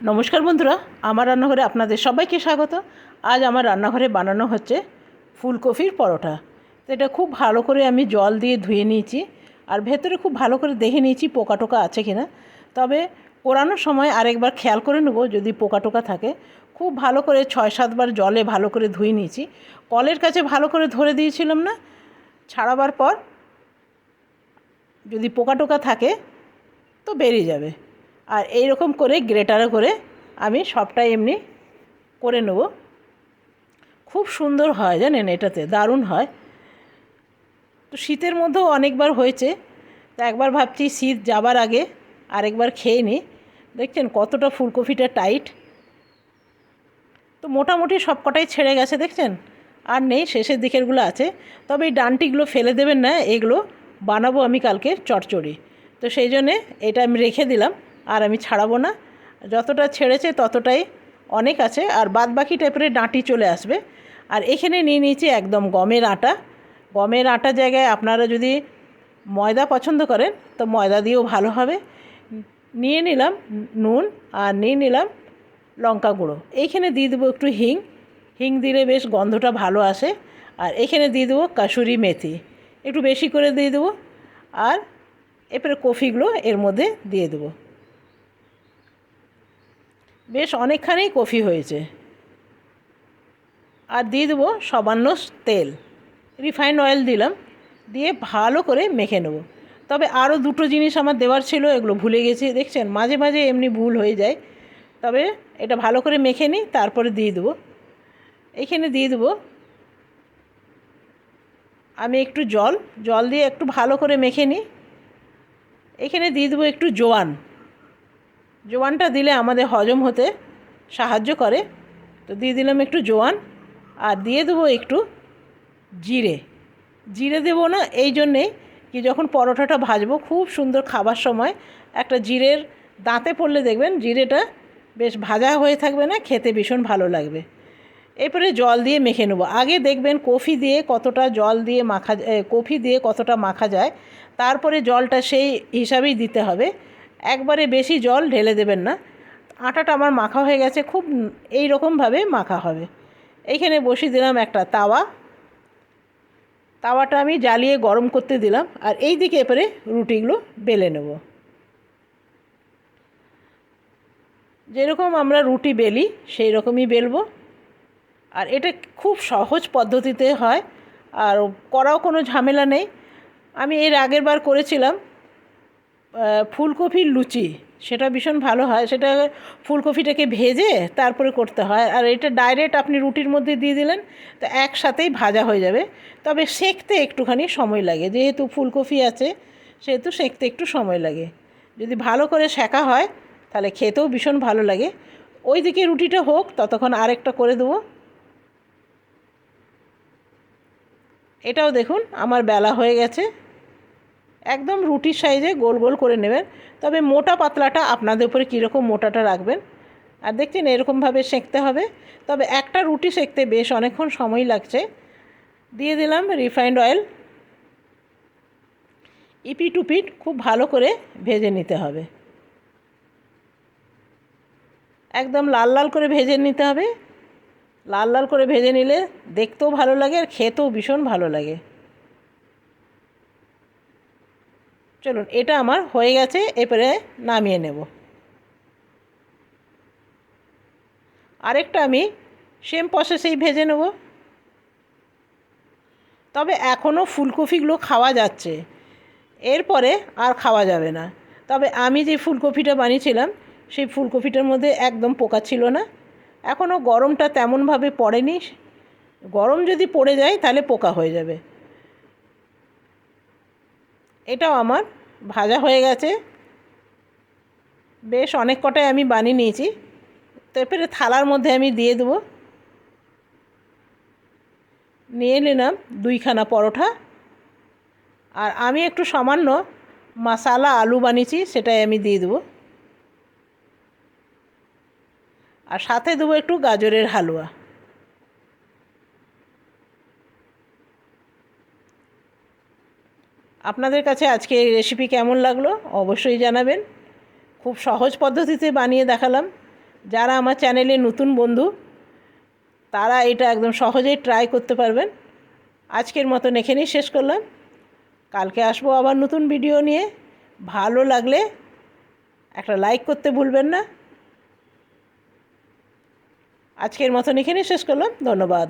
নমস্কার বন্ধুরা, আমার রান্নাঘরে আপনাদের সবাইকে স্বাগত। আজ আমার রান্নাঘরে বানানো হচ্ছে ফুলকপির পরোটা। তো এটা খুব ভালো করে আমি জল দিয়ে ধুয়ে নিয়েছি আর ভেতরে খুব ভালো করে দেখে নিয়েছি পোকা টোকা আছে কি না তবে পোড়ানোর সময় আরেকবার খেয়াল করে নেব, যদি পোকা টোকা থাকে। খুব ভালো করে ছয় সাতবার জলে ভালো করে ধুয়ে নিয়েছি। কলের কাছে ভালো করে ধরে দিয়েছিলাম না। ছাড়াবার পর যদি পোকা টোকা থাকে, তো বেরিয়ে যাবে। আর এই রকম করে গ্রেটারে করে আমি সবটাই এমনি করে নেব। খুব সুন্দর হয় জানেন এটাতে, দারুণ হয়। তো শীতের মধ্যেও অনেকবার হয়েছে, তা একবার ভাবছি শীত যাবার আগে আরেকবার খেয়ে নিই। দেখছেন কতটা ফুলকপিটা টাইট। তো মোটামুটি সব কটাই ছেড়ে গেছে, দেখছেন? আর নেই, শেষের দিকেরগুলো আছে। তবে এই ডানটিগুলো ফেলে দেবেন না, এগুলো বানাবো আমি কালকে চটচড়ি। তো সেই জন্যে এটা আমি রেখে দিলাম। আর আমি ছাড়াবো না। যতটা ছেড়েছে ততটাই অনেক আছে। আর বাদ বাকি টাইপের ডাঁটি চলে আসবে। আর এখানে নিয়ে নিয়েছি একদম গমের আটা। গমের আটা জায়গায় আপনারা যদি ময়দা পছন্দ করেন, তো ময়দা দিয়েও ভালো হবে। নিয়ে নিলাম নুন আর নিয়ে নিলাম লঙ্কা গুঁড়ো। এইখানে দিয়ে দেবো একটু হিং। হিং দিলে বেশ গন্ধটা ভালো আসে। আর এখানে দিয়ে দেবো কাসুরি মেথি। একটু বেশি করে দিয়ে দেবো। আর এরপরে কফিগুলো এর মধ্যে দিয়ে দেবো। বেশ অনেকখানেই কফি হয়েছে। আর দিয়ে দেবো সামান্য তেল। রিফাইন অয়েল দিলাম, দিয়ে ভালো করে মেখে নেব। তবে আরও দুটো জিনিস আমার দেওয়ার ছিল, এগুলো ভুলে গেছি। দেখছেন, মাঝে মাঝে এমনি ভুল হয়ে যায়। তবে এটা ভালো করে মেখে নিই, তারপরে দিয়ে দেবো। এখানে দিয়ে দেবো আমি একটু জল। জল দিয়ে একটু ভালো করে মেখে নিই। এখানে দিয়ে দেবো একটু জোয়ান। জোয়ানটা দিলে আমাদের হজম হতে সাহায্য করে। তো দিয়ে দিলাম একটু জোয়ান আর দিয়ে দেবো একটু জিরে। জিরে দেবো না, এই জন্যে কি যখন পরোটাটা ভাজবো খুব সুন্দর খাবার সময় একটা জিরের দাঁতে পড়লে দেখবেন জিরেটা বেশ ভাজা হয়ে থাকবে না, খেতে ভীষণ ভালো লাগবে। এরপরে জল দিয়ে মেখে নেব। আগে দেখবেন কফি দিয়ে কতটা জল দিয়ে মাখা কফি দিয়ে কতটা মাখা যায়, তারপরে জলটা সেই হিসাবেই দিতে হবে। একবারে বেশি জল ঢেলে দেবেন না। আটাটা আমার মাখা হয়ে গেছে, খুব এই রকমভাবে মাখা হবে। এইখানে বসিয়ে দিলাম একটা তাওয়া। তাওয়াটা আমি জ্বালিয়ে গরম করতে দিলাম আর এই দিকে এবারে রুটিগুলো বেলে নেব। যেরকম আমরা রুটি বেলি সেই রকমই বেলবো। আর এটা খুব সহজ পদ্ধতিতে হয়, আর করাও কোনো ঝামেলা নেই। আমি এর আগের বার করেছিলাম ফুলকপির লুচি, সেটা ভীষণ ভালো হয়। সেটা ফুলকপিটাকে ভেজে তারপরে করতে হয়। আর এটা ডাইরেক্ট আপনি রুটির মধ্যে দিয়ে দিলেন, তো একসাথেই ভাজা হয়ে যাবে। তবে সেঁকতে একটুখানি সময় লাগে। যেহেতু ফুলকপি আছে, সেহেতু সেঁকতে একটু সময় লাগে। যদি ভালো করে সেঁকা হয়, তাহলে খেতেও ভীষণ ভালো লাগে। ওই দিকে রুটিটা হোক, ততক্ষণ আরেকটা করে দেবো। এটাও দেখুন, আমার বেলা হয়ে গেছে। একদম রুটির সাইজে গোল গোল করে নেবেন। তবে মোটা পাতলাটা আপনাদের উপরে কীরকম মোটাটা রাখবেন, আর দেখছেন এরকমভাবে সেঁকতে হবে। তবে একটা রুটি সেঁকতে বেশ অনেকক্ষণ সময় লাগছে। দিয়ে দিলাম রিফাইন্ড অয়েল। ইপিট উপিট খুব ভালো করে ভেজে নিতে হবে। একদম লাল লাল করে ভেজে নিতে হবে। লাল লাল করে ভেজে নিলে দেখতেও ভালো লাগে আর খেতেও ভীষণ ভালো লাগে। চলুন, এটা আমার হয়ে গেছে এরপরে নামিয়ে নেব। আরেকটা আমি সেম প্রসেসেই ভেজে নেব। তবে এখনও ফুলকপিগুলো খাওয়া যাচ্ছে। এরপরে আর খাওয়া যাবে না। তবে আমি যে ফুলকপিটা বানিয়েছিলাম, সেই ফুলকপিটার মধ্যে একদম পোকা ছিল না। এখনও গরমটা তেমনভাবে পড়েনি। গরম যদি পড়ে যায়, তাহলে পোকা হয়ে যাবে। এটাও আমার, ভাজা হয়ে গেছে। বেশ অনেক কটাই আমি বানিয়ে নিয়েছি। তো এরপরে থালার মধ্যে আমি দিয়ে দেবো। নিয়ে নিলাম দুইখানা পরোটা আর আমি একটু সামান্য মশালা আলু বানিয়েছি, সেটাই আমি দিয়ে দেবো। আর সাথে দেবো একটু গাজরের হালুয়া। আপনাদের কাছে আজকে এই রেসিপি কেমন লাগল অবশ্যই জানাবেন। খুব সহজ পদ্ধতিতে বানিয়ে দেখালাম। যারা আমার চ্যানেলে নতুন বন্ধু, তারা এটা একদম সহজেই ট্রাই করতে পারবেন। আজকের মতন এখানেই শেষ করলাম। কালকে আসব আবার নতুন ভিডিও নিয়ে। ভালো লাগলে একটা লাইক করতে ভুলবেন না। আজকের মতন এখানেই শেষ করলাম। ধন্যবাদ।